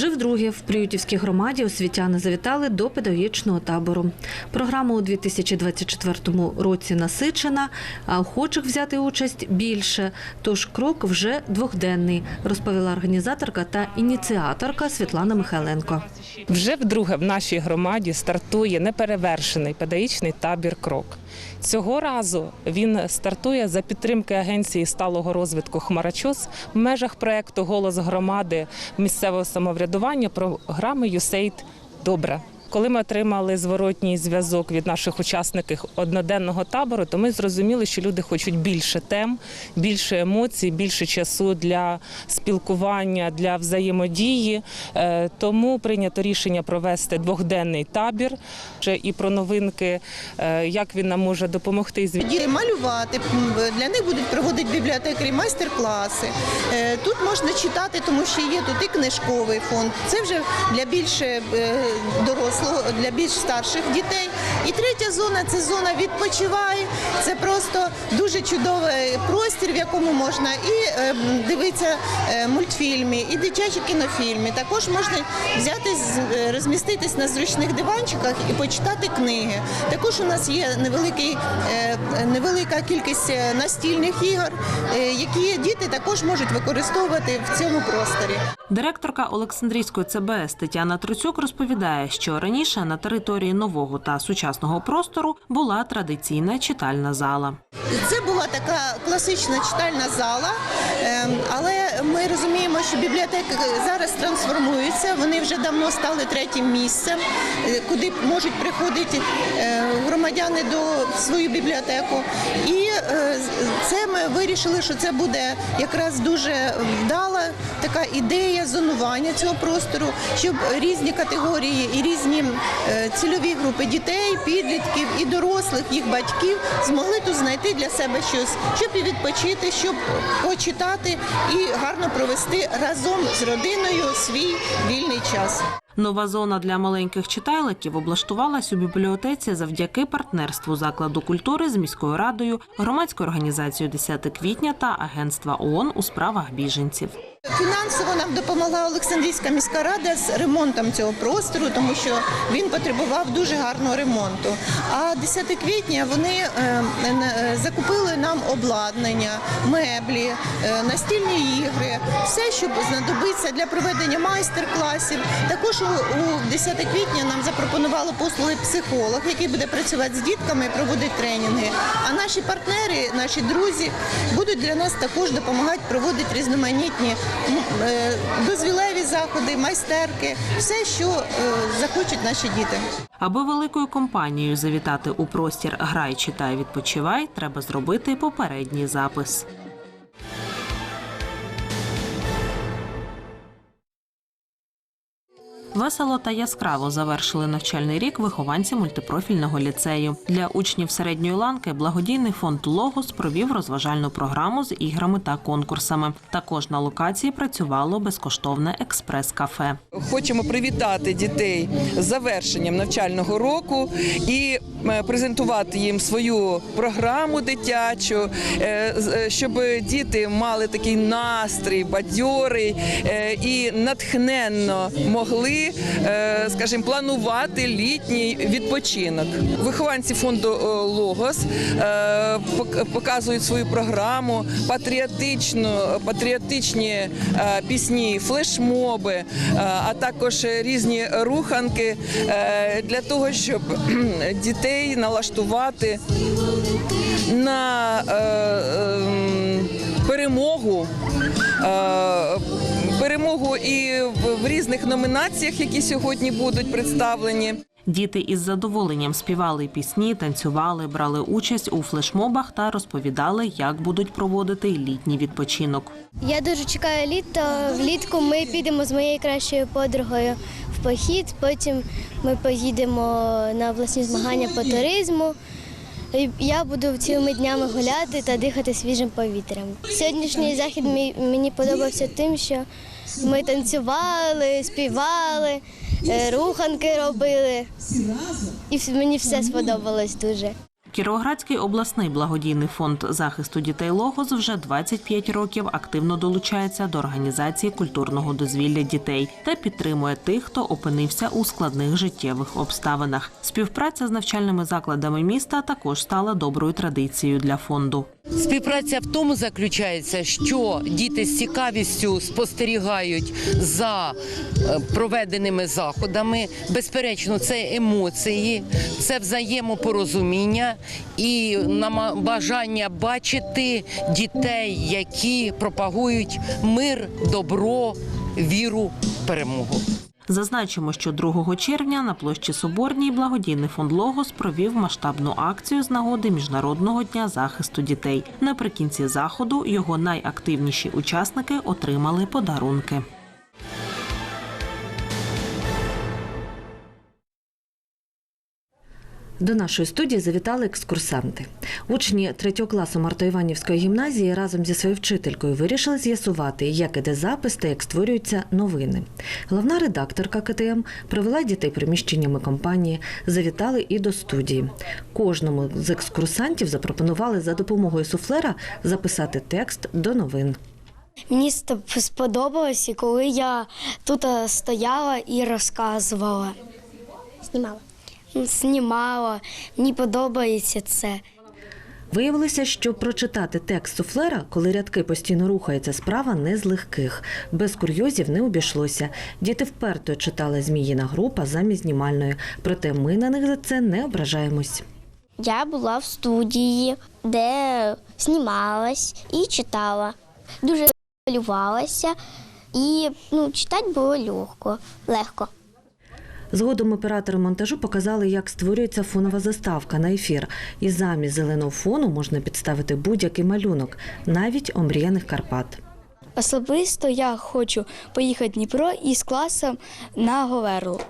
Вже вдруге в Приютівській громаді освітяни завітали до педагогічного табору. Програма у 2024 році насичена, а охочих взяти участь більше. Тож крок вже двохденний, розповіла організаторка та ініціаторка Світлана Михайленко. Вже вдруге в нашій громаді стартує неперевершений педагогічний табір Крок. Цього разу він стартує за підтримки агенції сталого розвитку Хмарачос в межах проекту Голос громади місцевого самоврядування програми «ЮСЕЙД Добре. Коли ми отримали зворотній зв'язок від наших учасників одноденного табору, то ми зрозуміли, що люди хочуть більше тем, більше емоцій, більше часу для спілкування, для взаємодії. Е, Тому прийнято рішення провести двохденний табір і про новинки, е, як він нам може допомогти. Діти малювати для них будуть проводити бібліотекарі майстер-класи. Е, Тут можна читати, тому що є тут і книжковий фонд. Це вже для більш е, дорослого, для більш старших дітей. І третя зона це зона відпочивай. Це просто дуже чудовий простір, в якому можна і е, дивитися е, мультфільми, і дитячі кінофільми. Також можна взяти е, розміститись на зручних диванчиках і почитати книги. Також у нас є невеликий, невелика кількість настільних ігор, які діти також можуть використовувати в цьому просторі. Директорка Олександрійської ЦБС Тетяна Труцюк розповідає, що раніше на території нового та сучасного простору була традиційна читальна зала. Це була така класична читальна зала, ем, але ми розуміємо, що бібліотеки зараз трансформуються. Вони вже давно стали третім місцем, е, куди можуть приходити е, громадяни до свою бібліотеку. І е, це ми вирішили, що це буде якраз дуже вдала така ідея зонування цього простору, щоб різні категорії і різні е, цільові групи дітей, підлітків і дорослих, їх батьків змогли тут знайти для себе щось, щоб і відпочити, щоб почитати і гарно провести разом з родиною свій вільний час. Нова зона для маленьких читайликів облаштувалась у бібліотеці завдяки партнерству закладу культури з міською радою, громадською організацією 10 квітня та агентства ООН у справах біженців. Фінансово нам допомогла Олександрійська міська рада з ремонтом цього простору, тому що він потребував дуже гарного ремонту. А 10 квітня вони е, е, закупили нам обладнання, меблі, е, настільні ігри, все, що знадобиться для проведення майстер-класів. Також у, у 10 квітня нам запропонували послуги психолог, який буде працювати з дітками і проводити тренінги. А наші партнери, наші друзі будуть для нас також допомагати проводити різноманітні е, дозвілеві заходи, майстерки, все, що е, захочуть наші діти. Аби великою компанією завітати у простір Грай, читай, відпочивай, треба зробити попередній запис. Весело та яскраво завершили навчальний рік вихованці мультипрофільного ліцею. Для учнів середньої ланки благодійний фонд Логос провів розважальну програму з іграми та конкурсами. Також на локації працювало безкоштовне експрес-кафе. Хочемо привітати дітей з завершенням навчального року і е, презентувати їм свою програму дитячу, е, е, щоб діти мали такий настрій, бадьорий і натхненно могли, е, скажімо, планувати літній відпочинок. Вихованці фонду е, Логос е, показують свою програму, патріотичні пісні, флешмоби, а також різні руханки для того, щоб дітей налаштувати на ем, перемогу. Перемогу і в- в різних номінаціях, які сьогодні будуть представлені. Діти із задоволенням співали пісні, танцювали, брали участь у флешмобах та розповідали, як будуть проводити літній відпочинок. Я дуже чекаю літо. Влітку ми підемо з моєю кращою подругою в похід. Потім ми поїдемо на обласні змагання по туризму. Я буду цілими днями гуляти та дихати свіжим повітрям. Сьогоднішній захід мені подобався тим, що ми танцювали, співали, е, руханки робили. І мені все сподобалось дуже. Кіровоградський обласний благодійний фонд захисту дітей Логос вже 25 років активно долучається до організації культурного дозвілля дітей та підтримує тих, хто опинився у складних життєвих обставинах. Співпраця з навчальними закладами міста також стала доброю традицією для фонду. Співпраця в тому заключається, що діти з цікавістю спостерігають за е, проведеними заходами. Безперечно, це емоції, це взаємопорозуміння і бажання бачити дітей, які пропагують мир, добро, віру, перемогу. Зазначимо, що 2 червня на площі Соборній благодійний фонд Логос провів масштабну акцію з нагоди Міжнародного дня захисту дітей. Наприкінці заходу його найактивніші учасники отримали подарунки. До нашої студії завітали екскурсанти. Учні 3 класу Мартоіванівської гімназії разом зі своєю вчителькою вирішили з'ясувати, як іде запис та як створюються новини. Головна редакторка КТМ провела дітей приміщеннями компанії, завітали і до студії. Кожному з екскурсантів запропонували за допомогою суфлера записати текст до новин. Мені сподобалось, і коли я тут е, стояла і розказувала. Знімала. Знімала. Мені подобається це. Виявилося, що прочитати текст суфлера, коли рядки постійно рухаються, справа не з легких. Без курйозів не обійшлося. Діти вперто читали зміїна група замість знімальної, проте ми на них за це не ображаємось. Я була в студії, де знімалась і читала. Дуже хвилювалася, і ну, читати було легко. легко. Згодом оператори монтажу показали, як створюється фонова заставка на ефір. І замість зеленого фону можна підставити будь-який малюнок, навіть омріяних Карпат. Особисто я хочу поїхати в Дніпро із класом на Говерлу.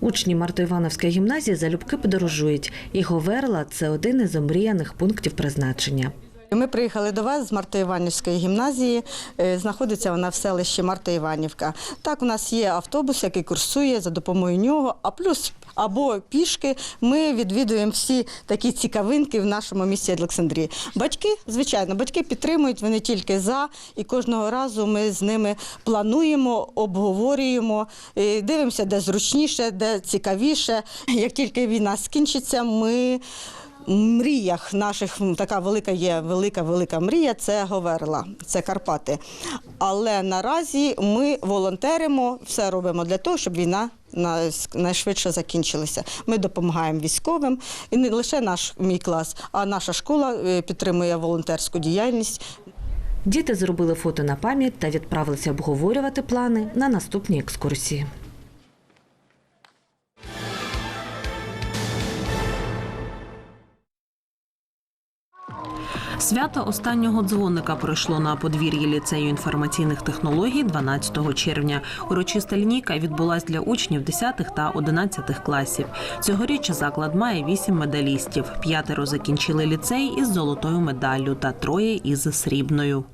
Учні Марто-Івановської гімназії залюбки подорожують, і Говерла це один із омріяних пунктів призначення. Ми приїхали до вас з Марто-Іванівської гімназії. Е, Знаходиться вона в селищі Марто-Іванівка. Так, у нас є автобус, який курсує за допомогою нього. А плюс або пішки ми відвідуємо всі такі цікавинки в нашому місті Олександрії. Батьки, звичайно, батьки підтримують, вони тільки за. І кожного разу ми з ними плануємо, обговорюємо, е, дивимося, де зручніше, де цікавіше. Як тільки війна скінчиться, ми мріях наших така велика є велика велика мрія це Говерла, це Карпати. Але наразі ми волонтеримо, все робимо для того, щоб війна найшвидше закінчилася. Ми допомагаємо військовим, і не лише наш мій клас, а наша школа е, підтримує волонтерську діяльність. Діти зробили фото на пам'ять та відправилися обговорювати плани на наступні екскурсії. Свято останнього дзвоника пройшло на подвір'ї ліцею інформаційних технологій 12 червня. Урочиста лінійка відбулась для учнів 10 та 11 класів. Цьогоріч заклад має 8 медалістів. П'ятеро закінчили ліцей із золотою медаллю та троє із срібною.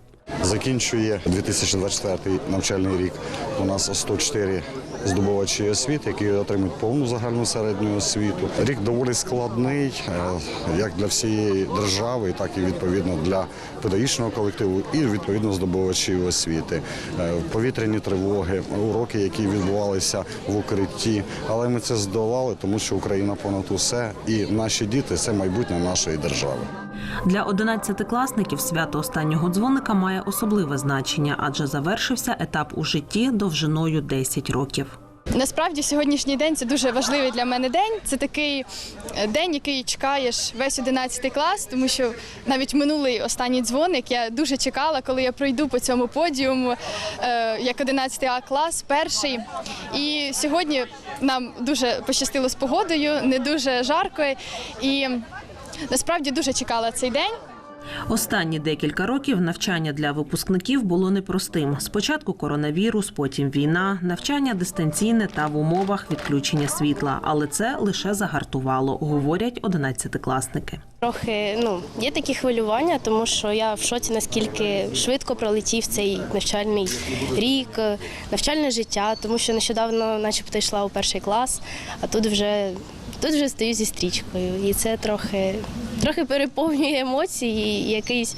Закінчує 2024 навчальний рік. У нас 104 здобувачі освіти, які отримують повну загальну середню освіту. Рік доволі складний, е, як для всієї держави, так і відповідно для педагогічного колективу і відповідно здобувачів освіти. Е, Повітряні тривоги, уроки, які відбувалися в укритті. Але ми це здолали, тому що Україна понад усе, і наші діти це майбутнє нашої держави. Для 11-класників свято останнього дзвоника має особливе значення, адже завершився етап у житті довжиною 10 років. Насправді сьогоднішній день це дуже важливий для мене день. Це такий е, день, який чекаєш весь 11 клас, тому що навіть минулий останній дзвоник я дуже чекала, коли я пройду по цьому подіуму е, як 11 А клас, перший. І сьогодні нам дуже пощастило з погодою, не дуже жарко. І насправді дуже чекала цей день. Останні декілька років навчання для випускників було непростим. Спочатку коронавірус, потім війна, навчання дистанційне та в умовах відключення світла. Але це лише загартувало, говорять одинадцятикласники. Трохи ну, є такі хвилювання, тому що я в шоці, наскільки швидко пролетів цей навчальний рік, навчальне життя, тому що нещодавно, начебто, йшла у перший клас, а тут вже Тут вже стою зі стрічкою, і це трохи, трохи переповнює емоції, і якийсь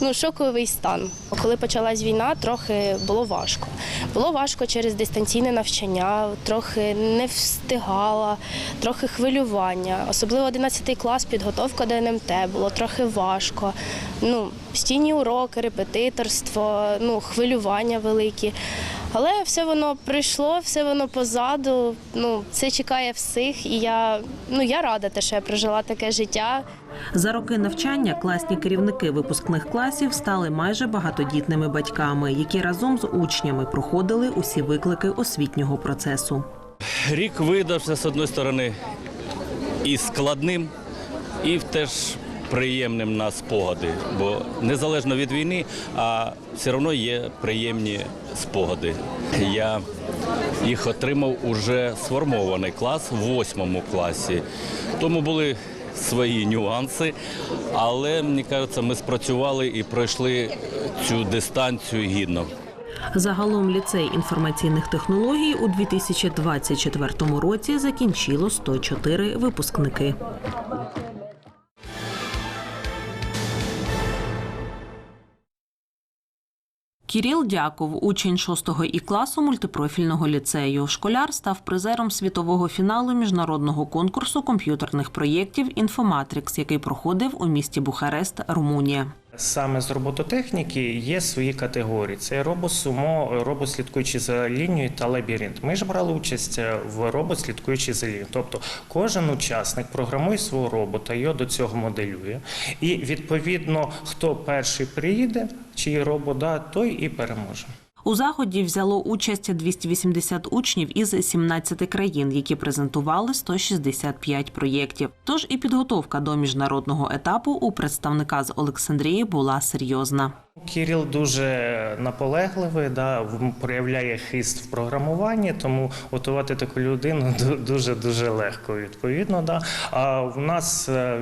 ну, шоковий стан. Коли почалась війна, трохи було важко. Було важко через дистанційне навчання, трохи не встигала, трохи хвилювання. Особливо 11 клас, підготовка до НМТ було трохи важко. Ну, постійні уроки, репетиторство, ну, хвилювання великі. Але все воно прийшло, все воно позаду. Ну, це чекає всіх, і я, ну, я рада, те, що я прожила таке життя. За роки навчання класні керівники випускних класів стали майже багатодітними батьками, які разом з учнями проходили усі виклики освітнього процесу. Рік видався з одної сторони і складним, і теж приємним на спогади. Бо незалежно від війни, а все одно є приємні спогади. Я їх отримав уже сформований клас в восьмому класі. Тому були свої нюанси, але мені кажеться, ми спрацювали і пройшли цю дистанцію гідно. Загалом ліцей інформаційних технологій у 2024 році закінчило 104 випускники. Кіріл Дяков, учень 6 І класу мультипрофільного ліцею. Школяр став призером світового фіналу міжнародного конкурсу комп'ютерних проєктів Інфоматрикс, який проходив у місті Бухарест, Румунія. Саме з робототехніки є свої категорії: це робосумо, робот слідкуючий за лінією та лабіринт. Ми ж брали участь в робот слідкуючий за лінією. Тобто кожен учасник програмує свого робота, його до цього моделює. І відповідно, хто перший приїде, чий робот, да, той і переможе. У заході взяло участь 280 учнів із 17 країн, які презентували 165 проєктів. Тож і підготовка до міжнародного етапу у представника з Олександрії була серйозна. Кіріл дуже наполегливий, да, проявляє хист в програмуванні, тому готувати таку людину дуже дуже легко. Відповідно, да. А в нас е,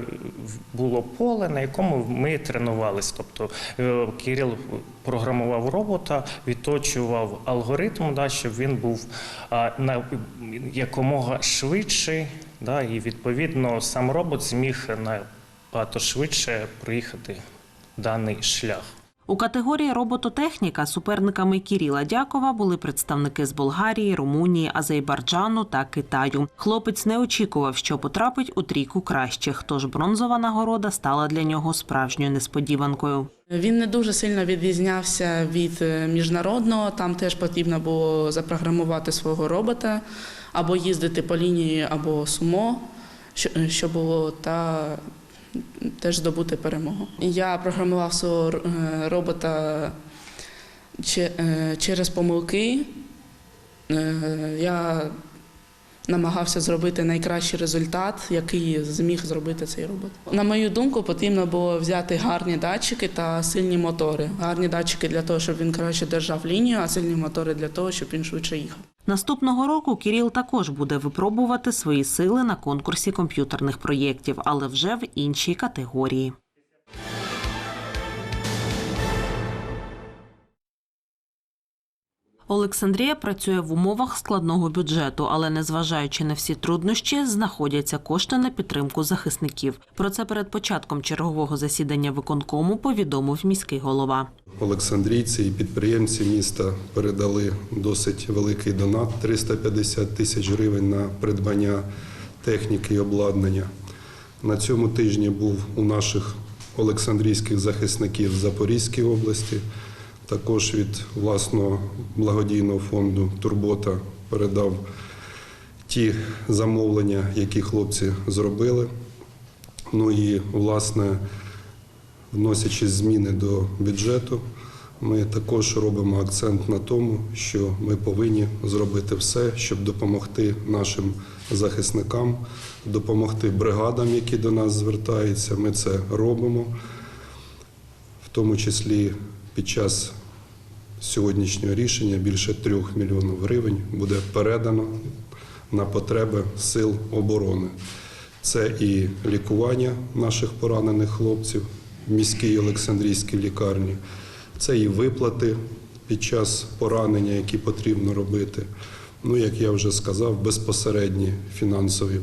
було поле, на якому ми тренувалися. Тобто е, Кіріл програмував робота, відточував алгоритм, да, щоб він був на якомога швидший, да, і відповідно сам робот зміг набагато швидше проїхати даний шлях. У категорії робототехніка суперниками Кіріла Дякова були представники з Болгарії, Румунії, Азербайджану та Китаю. Хлопець не очікував, що потрапить у трійку кращих, тож бронзова нагорода стала для нього справжньою несподіванкою. Він не дуже сильно відрізнявся від е, міжнародного. Там теж потрібно було запрограмувати свого робота або їздити по лінії, або сумо, що- що було, та теж здобути перемогу. Я програмував свого е, робота е, через помилки. Е, Я намагався зробити найкращий результат, який зміг зробити цей робот. На мою думку, потрібно було взяти гарні датчики та сильні мотори. Гарні датчики для того, щоб він краще держав лінію, а сильні мотори для того, щоб він швидше їхав. Наступного року Кіріл також буде випробувати свої сили на конкурсі комп'ютерних проєктів, але вже в іншій категорії. Олександрія працює в умовах складного бюджету, але незважаючи на всі труднощі, знаходяться кошти на підтримку захисників. Про це перед початком чергового засідання виконкому повідомив міський голова. Олександрійці і підприємці міста передали досить великий донат 350 тисяч гривень на придбання техніки і обладнання. На цьому тижні був у наших олександрійських захисників в Запорізькій області. Також від власного благодійного фонду Турбота передав ті замовлення, які хлопці зробили. Ну і власне вносячи зміни до бюджету, ми також робимо акцент на тому, що ми повинні зробити все, щоб допомогти нашим захисникам, допомогти бригадам, які до нас звертаються. Ми це робимо, в тому числі під час сьогоднішнього рішення більше трьох мільйонів гривень буде передано на потреби сил оборони. Це і лікування наших поранених хлопців в міській Олександрійській лікарні, це і виплати під час поранення, які потрібно робити. Ну, як я вже сказав, безпосередні фінансові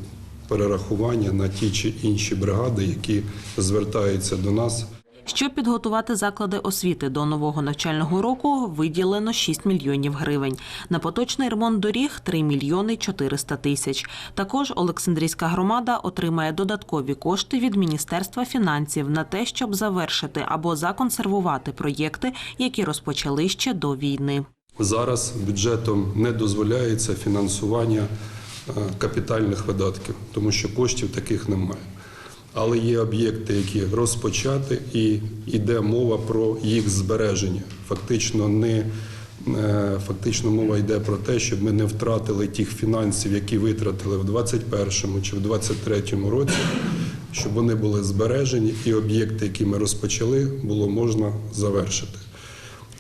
перерахування на ті чи інші бригади, які звертаються до нас. Щоб підготувати заклади освіти до нового навчального року, виділено 6 мільйонів гривень. На поточний ремонт доріг 3 мільйони 400 тисяч. Також Олександрійська громада отримає додаткові кошти від Міністерства фінансів на те, щоб завершити або законсервувати проєкти, які розпочали ще до війни. Зараз бюджетом не дозволяється фінансування е, капітальних видатків, тому що коштів таких немає. Але є об'єкти, які розпочати, і йде мова про їх збереження. Фактично, не е, фактично мова йде про те, щоб ми не втратили тих фінансів, які витратили в 2021 чи в 2023 році, щоб вони були збережені, і об'єкти, які ми розпочали, було можна завершити.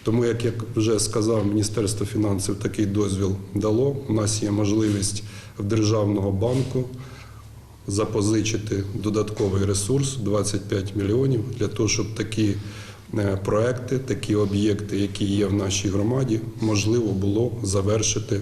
Тому, як я вже сказав, Міністерство фінансів такий дозвіл дало. У нас є можливість в Державного банку запозичити додатковий ресурс 25 мільйонів для того, щоб такі е, проекти, такі об'єкти, які є в нашій громаді, можливо було завершити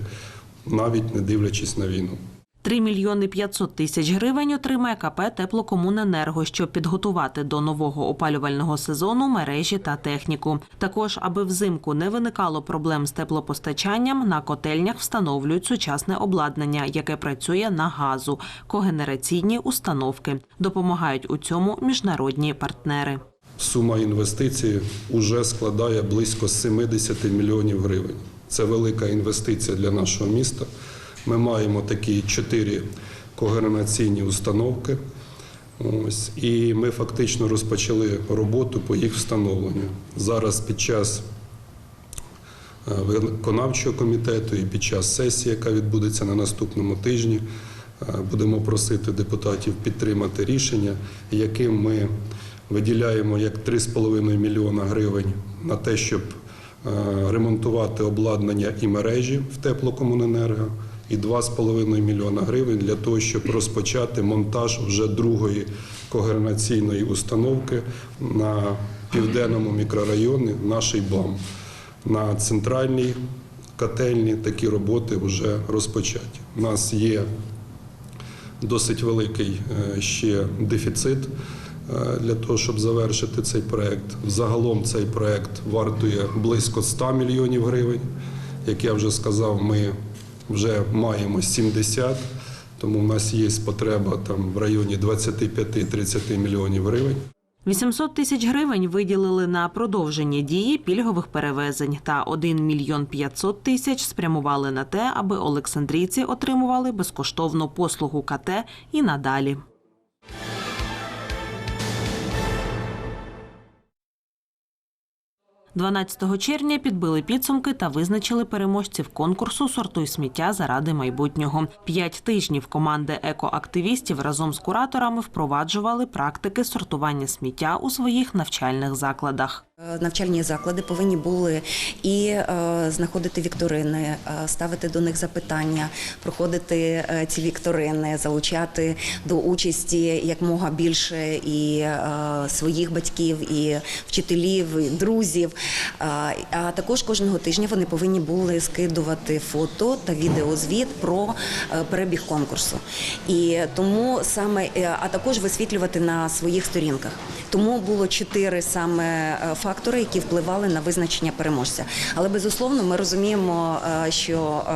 навіть не дивлячись на війну. 3 мільйони 500 тисяч гривень отримає КП «Теплокомуненерго», щоб підготувати до нового опалювального сезону мережі та техніку. Також, аби взимку не виникало проблем з теплопостачанням, на котельнях встановлюють сучасне обладнання, яке працює на газу, когенераційні установки. Допомагають у цьому міжнародні партнери. Сума інвестицій вже складає близько 70 мільйонів гривень. Це велика інвестиція для нашого міста. Ми маємо такі чотири когенераційні установки. Ось, і ми фактично розпочали роботу по їх встановленню. Зараз під час е, виконавчого комітету і під час сесії, яка відбудеться на наступному тижні, е, будемо просити депутатів підтримати рішення, яким ми виділяємо як 3,5 мільйона гривень на те, щоб е, ремонтувати обладнання і мережі в теплокомуненерго, і 2,5 мільйона гривень для того, щоб розпочати монтаж вже другої когенераційної установки на південному мікрорайоні нашій БАМ. На центральній котельні такі роботи вже розпочаті. У нас є досить великий е, ще дефіцит е, для того, щоб завершити цей проект. Загалом цей проект вартує близько 100 мільйонів гривень. Як я вже сказав, ми вже маємо 70, тому в нас є потреба там в районі 25-30 мільйонів гривень. 800 тисяч гривень виділили на продовження дії пільгових перевезень та 1 мільйон 500 тисяч спрямували на те, аби олександрійці отримували безкоштовну послугу КТ і надалі. – 12 червня підбили підсумки та визначили переможців конкурсу «Сортуй сміття заради майбутнього». П'ять тижнів команди екоактивістів разом з кураторами впроваджували практики сортування сміття у своїх навчальних закладах. Е, Навчальні заклади повинні були і е, знаходити вікторини, е, ставити до них запитання, проходити ці вікторини, залучати до участі якмога більше і своїх батьків, і вчителів, і друзів. А також кожного тижня вони повинні були скидувати фото та відеозвіт про перебіг конкурсу. І тому саме, а також висвітлювати на своїх сторінках. Тому було чотири саме е, фактори, які впливали на визначення переможця. Але безусловно, ми розуміємо, е, що е,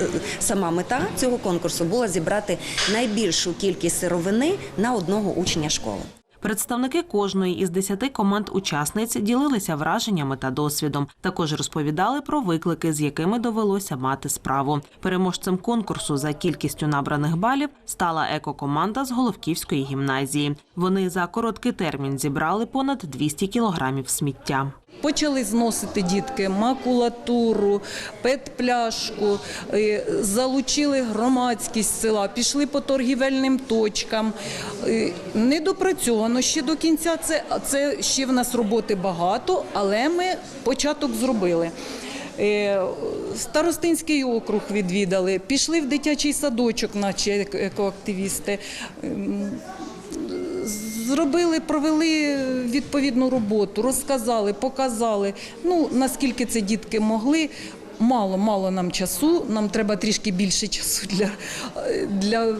е, сама мета цього конкурсу була зібрати найбільшу кількість сировини на одного учня школи. Представники кожної із десяти команд-учасниць ділилися враженнями та досвідом. Також розповідали про виклики, з якими довелося мати справу. Переможцем конкурсу за кількістю набраних балів стала екокоманда з Головківської гімназії. Вони за короткий термін зібрали понад 200 кілограмів сміття. Почали зносити дітки макулатуру, пет-пляшку, е, залучили громадськість села, пішли по торгівельним точкам. Е, Не допрацьовано ще до кінця. Це, це ще в нас роботи багато, але ми початок зробили. Е, Старостинський округ відвідали, пішли в дитячий садочок, наші екоактивісти. Зробили, провели відповідну роботу, розказали, показали. Ну наскільки це дітки могли. Мало, мало нам часу. Нам треба трішки більше часу для, для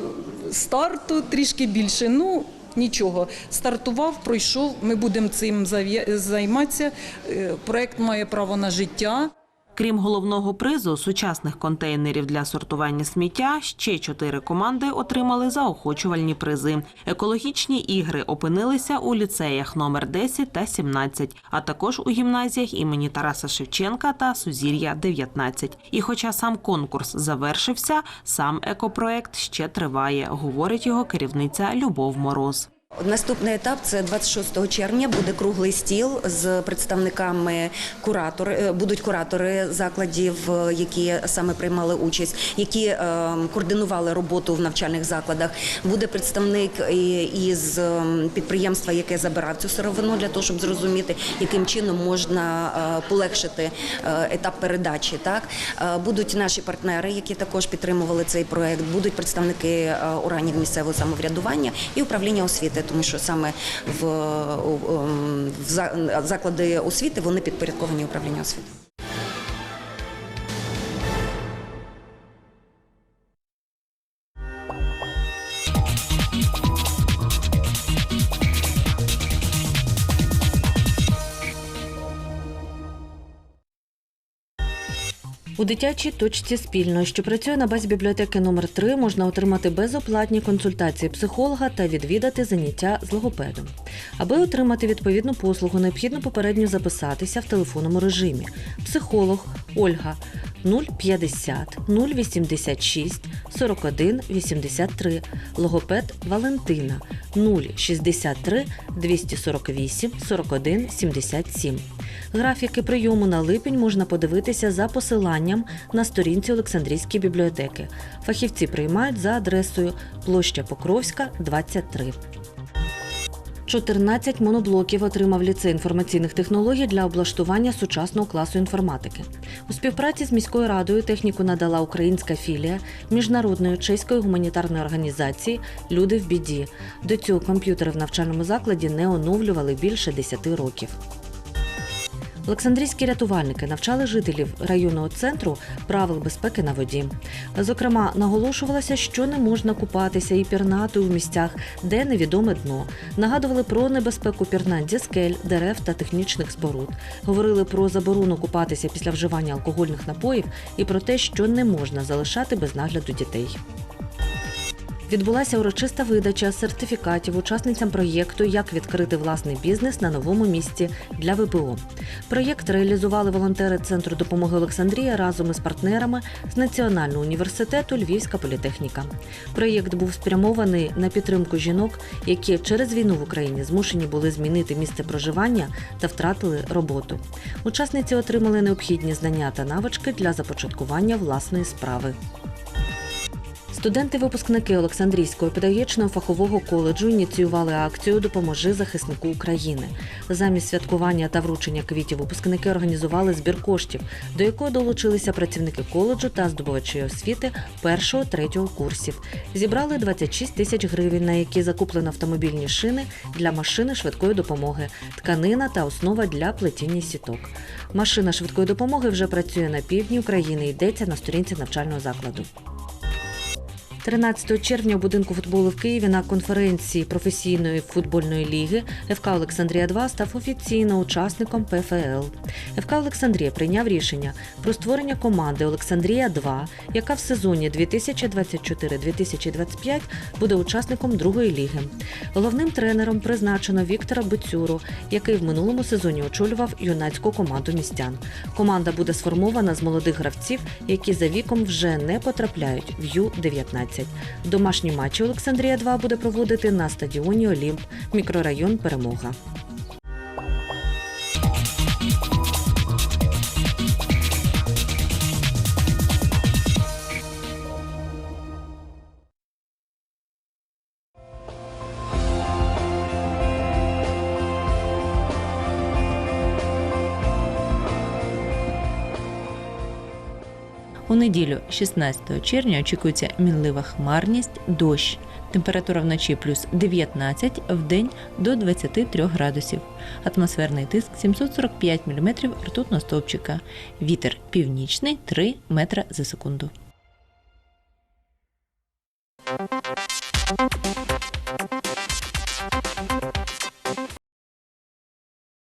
старту трішки більше. Ну, нічого. Стартував, пройшов. Ми будемо цим займатися. Е, Проект має право на життя. Крім головного призу сучасних контейнерів для сортування сміття, ще чотири команди отримали заохочувальні призи. Екологічні ігри опинилися у ліцеях номер 10 та 17, а також у гімназіях імені Тараса Шевченка та Сузір'я 19. І хоча сам конкурс завершився, сам екопроект ще триває, говорить його керівниця Любов Мороз. Наступний етап це 26 червня. Буде круглий стіл з представниками куратор. е, Будуть куратори закладів, е, які саме приймали участь, які е, координували роботу в навчальних закладах. Буде представник із підприємства, яке забирав цю сировину, для того, щоб зрозуміти, яким чином можна полегшити етап передачі. Так будуть наші партнери, які також підтримували цей проект. Будуть представники органів місцевого самоврядування і управління освіти, тому що саме в, ем, в заклади освіти вони підпорядковані управлінню освіти. У дитячій точці спільно, що працює на базі бібліотеки номер 3 можна отримати безоплатні консультації психолога та відвідати заняття з логопедом. Аби отримати відповідну послугу, необхідно попередньо записатися в телефонному режимі. Психолог Ольга 050 086 41 83, логопед Валентина 063 248 41 77. Графіки прийому на липень можна подивитися за посиланням на сторінці Олександрійської бібліотеки. Фахівці приймають за адресою площа Покровська, 23. 14 моноблоків отримав ліцей інформаційних технологій для облаштування сучасного класу інформатики. У співпраці з міською радою техніку надала українська філія міжнародної чеської гуманітарної організації Люди в біді. До цього комп'ютери в навчальному закладі не оновлювали більше 10 років. Олександрійські рятувальники навчали жителів районного центру правил безпеки на воді. Зокрема, наголошувалося, що не можна купатися і пірнати у місцях, де невідоме дно. Нагадували про небезпеку пірнань зі скель, дерев та технічних споруд. Говорили про заборону купатися після вживання алкогольних напоїв і про те, що не можна залишати без нагляду дітей. Відбулася урочиста видача сертифікатів учасницям проєкту Як відкрити власний бізнес на новому місці для ВПО. Проєкт реалізували волонтери Центру допомоги Олександрія разом із партнерами з Національного університету Львівська політехніка. Проєкт був спрямований на підтримку жінок, які через війну в Україні змушені були змінити місце проживання та втратили роботу. Учасниці отримали необхідні знання та навички для започаткування власної справи. Студенти-випускники Олександрійського педагогічного фахового коледжу ініціювали акцію Допоможи захиснику України. Замість святкування та вручення квітів випускники організували збір коштів, до якого долучилися працівники коледжу та здобувачі освіти першого третього курсів. Зібрали 26 тисяч гривень, на які закуплено автомобільні шини для машини швидкої допомоги, тканина та основа для плетіння сіток. Машина швидкої допомоги вже працює на півдні України. Йдеться на сторінці навчального закладу. 13 червня у будинку футболу в Києві на конференції професійної футбольної ліги ФК Олександрія 2 став офіційно учасником ПФЛ. ФК Олександрія прийняв рішення про створення команди Олександрія 2, яка в сезоні 2024-2025 буде учасником другої ліги. Головним тренером призначено Віктора Бицюру, який в минулому сезоні очолював юнацьку команду містян. Команда буде сформована з молодих гравців, які за віком вже не потрапляють в Ю-19. Домашні матчі Олександрія 2 буде проводити на стадіоні Олімп, мікрорайон Перемога. Неділю, 16 червня, очікується мінлива хмарність, дощ. Температура вночі плюс 19, в день до 23 градусів. Атмосферний тиск 745 мм ртутного стовпчика. Вітер північний 3 метра за секунду.